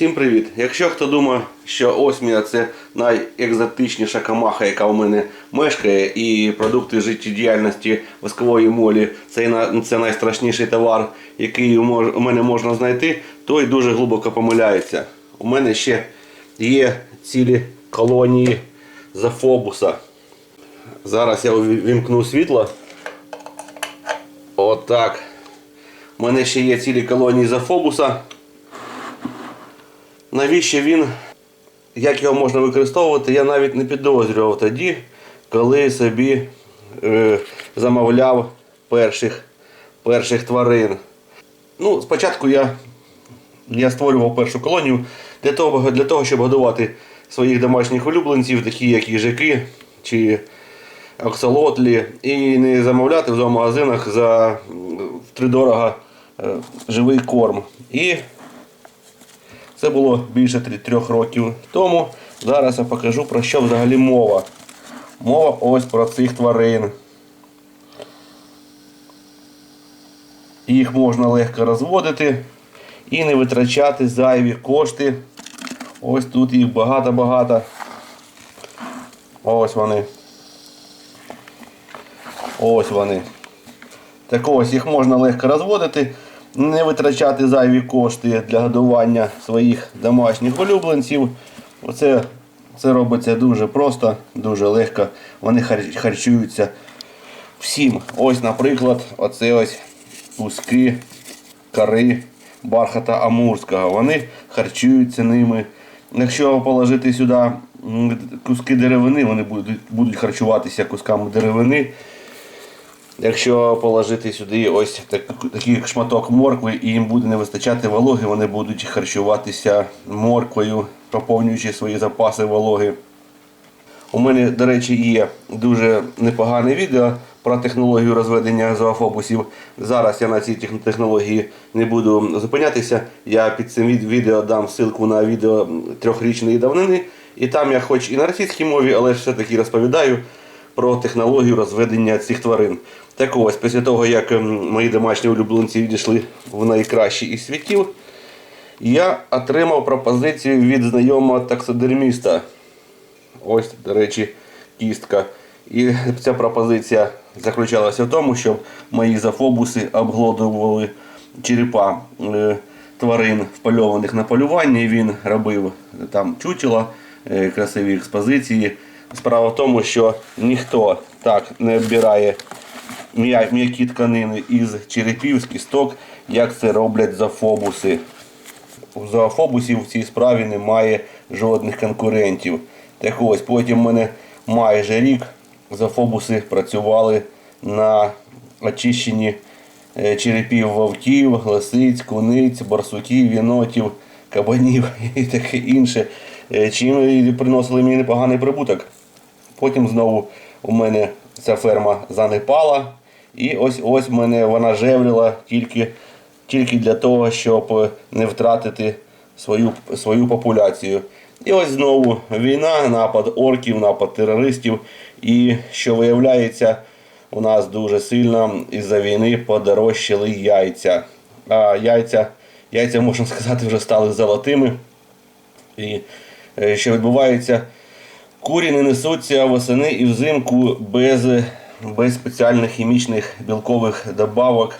Всім привіт! Якщо хто думає, що осмія це найекзотичніша камаха, яка у мене мешкає, і продукти життєдіяльності воскової молі це, це найстрашніший товар, який у мене можна знайти, той дуже глибоко помиляється. У мене ще є цілі колонії зафобуса. Зараз я уві- вімкну світло. Отак. У мене ще є цілі колонії зафобуса. Навіщо він, як його можна використовувати, я навіть не підозрював тоді, коли собі е, замовляв перших, перших тварин. Ну, спочатку я, я створював першу колонію для того, для того, щоб годувати своїх домашніх улюбленців, такі як їжаки чи аксолотлі, і не замовляти в зоомагазинах за втридорога е, живий корм. І це було більше трьох років тому. Зараз я покажу про що взагалі мова. Мова ось про цих тварин. Їх можна легко розводити і не витрачати зайві кошти. Ось тут їх багато-багато. Ось вони. Ось вони. Так ось їх можна легко розводити, не витрачати зайві кошти для годування своїх домашніх улюбленців. Оце це робиться дуже просто, дуже легко. Вони харчуються всім. Ось, наприклад, оце ось куски кори бархата амурського. Вони харчуються ними. Якщо положити сюди куски деревини, вони будуть, будуть харчуватися кусками деревини. Якщо положити сюди ось так, такий шматок моркви і їм буде не вистачати вологи, вони будуть харчуватися морквою, поповнюючи свої запаси вологи. У мене, до речі, є дуже непогане відео про технологію розведення зоофобусів. Зараз я на цій технології не буду зупинятися. Я під цим відео дам ссылку на відео трьохрічної давнини. І там я хоч і на російській мові, але все-таки розповідаю про технологію розведення цих тварин. Так ось, після того, як ем, мої домашні улюбленці відійшли в найкращі із світів, я отримав пропозицію від знайомого таксодерміста. Ось, до речі, кістка. І ця пропозиція заключалася в тому, щоб мої зафобуси обглодували черепа е, тварин, впольованих на полювання. Він робив там чучела, е, красиві експозиції. Справа в тому, що ніхто так не оббирає м'які тканини із черепів, з кісток, як це роблять зафобуси. У зоофобусів в цій справі немає жодних конкурентів. Так ось, потім в мене майже рік зоофобуси працювали на очищенні е, черепів вовків, лисиць, куниць, барсуків, єнотів, кабанів і таке інше, е, чим приносили мені непоганий прибуток. Потім знову у мене ця ферма занепала. І ось ось мене вона жевріла тільки, тільки для того, щоб не втратити свою, свою популяцію. І ось знову війна, напад орків, напад терористів. І що виявляється, у нас дуже сильно із-за війни подорожчали яйця. А яйця, яйця, можна сказати, вже стали золотими. І е, що відбувається? Курі не несуться восени і взимку без, без спеціальних хімічних білкових добавок,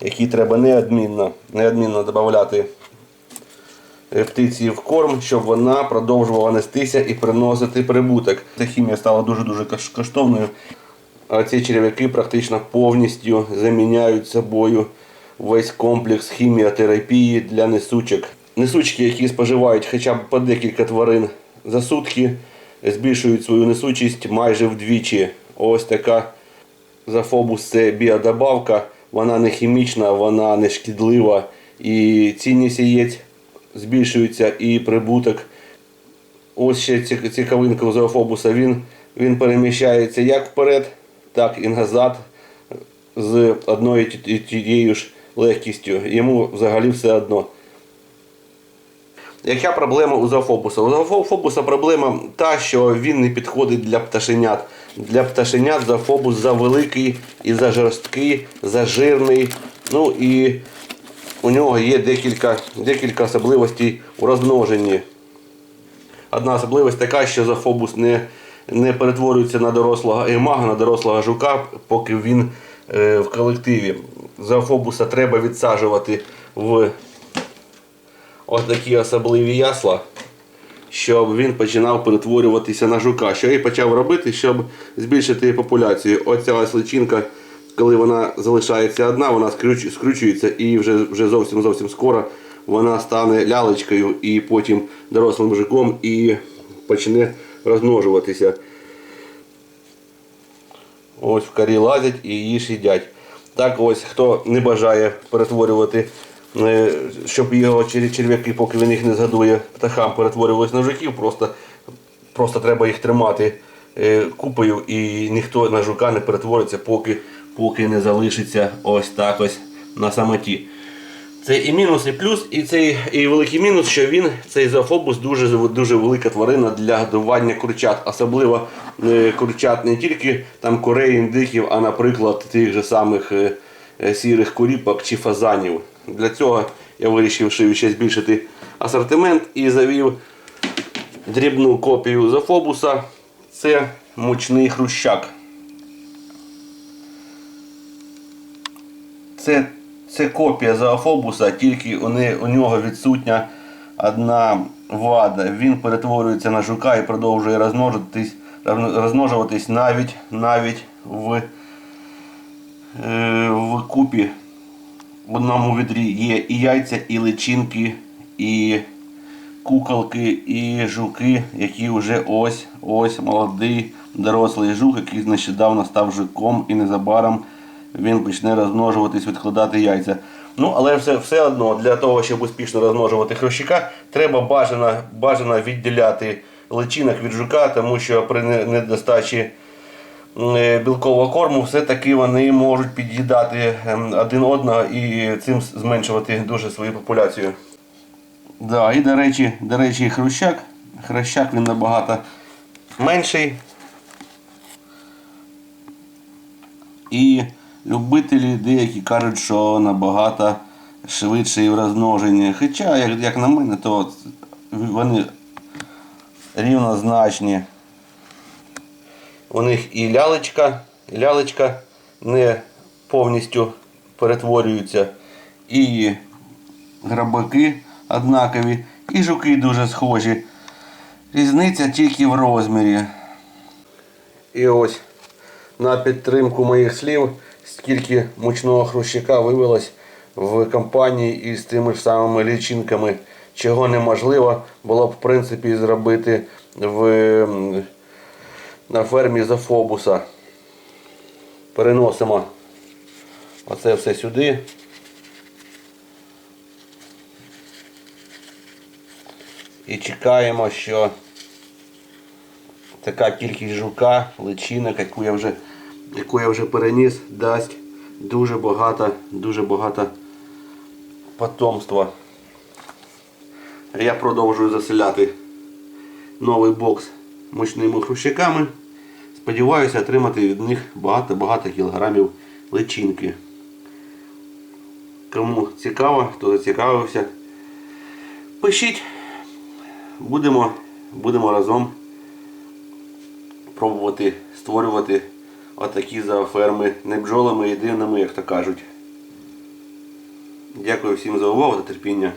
які треба неодмінно, неодмінно додати птиці в корм, щоб вона продовжувала нестися і приносити прибуток. Ця хімія стала дуже-дуже коштовною. А ці черв'яки практично повністю заміняють собою весь комплекс хіміотерапії для несучок. Несучки, які споживають хоча б по декілька тварин за сутки, збільшують свою несучість майже вдвічі. Ось така зафобус це біодобавка, вона не хімічна, вона не шкідлива. І цінність яєць збільшується і прибуток. Ось ще ці- цікавинка у зоофобуса. Він, він переміщається як вперед, так і назад з одною ті- ті- тією ж легкістю. Йому взагалі все одно. Яка проблема у зоофобуса? У зоофобуса проблема та, що він не підходить для пташенят. Для пташенят зоофобус завеликий і зажорсткий, зажирний. Ну і у нього є декілька, декілька особливостей у розмноженні. Одна особливість така, що зафобус не, не перетворюється на дорослого емага, на дорослого жука, поки він е, в колективі. Зафобуса треба відсаджувати в ось такі особливі ясла, щоб він починав перетворюватися на жука. Що я почав робити, щоб збільшити популяцію. Оця ось личинка, коли вона залишається одна, вона скручується і вже, вже зовсім зовсім скоро вона стане лялечкою і потім дорослим жуком і почне розмножуватися. Ось в карі лазять і її їдять. Так ось, хто не бажає перетворювати, щоб його черв'яки, поки він їх не згадує, птахам перетворювалися на жуків, просто, просто треба їх тримати е, купою і ніхто на жука не перетвориться, поки, поки не залишиться ось так ось на самоті. Це і мінус, і плюс, і цей і великий мінус, що він, цей зоофобус, дуже дуже велика тварина для годування курчат. Особливо е, курчат не тільки там курей, індиків, а наприклад тих же самих е, е, сірих куріпок чи фазанів. Для цього я вирішив ще ще збільшити асортимент і завів дрібну копію зоофобуса. Це мучний хрущак. Це, це копія зоофобуса, тільки у, не, у нього відсутня одна вада. Він перетворюється на жука і продовжує розмножуватись, розмножуватись навіть, навіть в, е, в купі. В одному відрі є і яйця, і личинки, і куколки, і жуки, які вже ось ось молодий дорослий жук, який нещодавно став жуком і незабаром він почне розмножуватись, відкладати яйця. Ну, але все, все одно для того, щоб успішно розмножувати хрущика, треба бажано, бажано відділяти личинок від жука, тому що при недостачі білкового корму все-таки вони можуть під'їдати ем, один одного і цим зменшувати дуже свою популяцію. Да, і до речі, до речі, хрущак. Хрущак він набагато менший. І любителі деякі кажуть, що набагато швидший в розмноженні. Хоча, як, як на мене, то вони рівнозначні. У них і лялечка, і лялечка не повністю перетворюються, і грабаки однакові, і жуки дуже схожі. Різниця тільки в розмірі. І ось на підтримку моїх слів, скільки мучного хрущака вивелось в компанії із тими ж самими лічинками, чого неможливо було б в принципі зробити в, на фермі Зафобуса. Переносимо оце все сюди. І чекаємо, що така кількість жука, личинок, яку я вже, яку я вже переніс, дасть дуже багато, дуже багато потомства. Я продовжую заселяти новий бокс мучними хрущаками. Сподіваюся отримати від них багато-багато кілограмів личинки. Кому цікаво, хто зацікавився, пишіть. Будемо, будемо разом пробувати створювати отакі зооферми не бджолами єдиними, як то кажуть. Дякую всім за увагу та терпіння.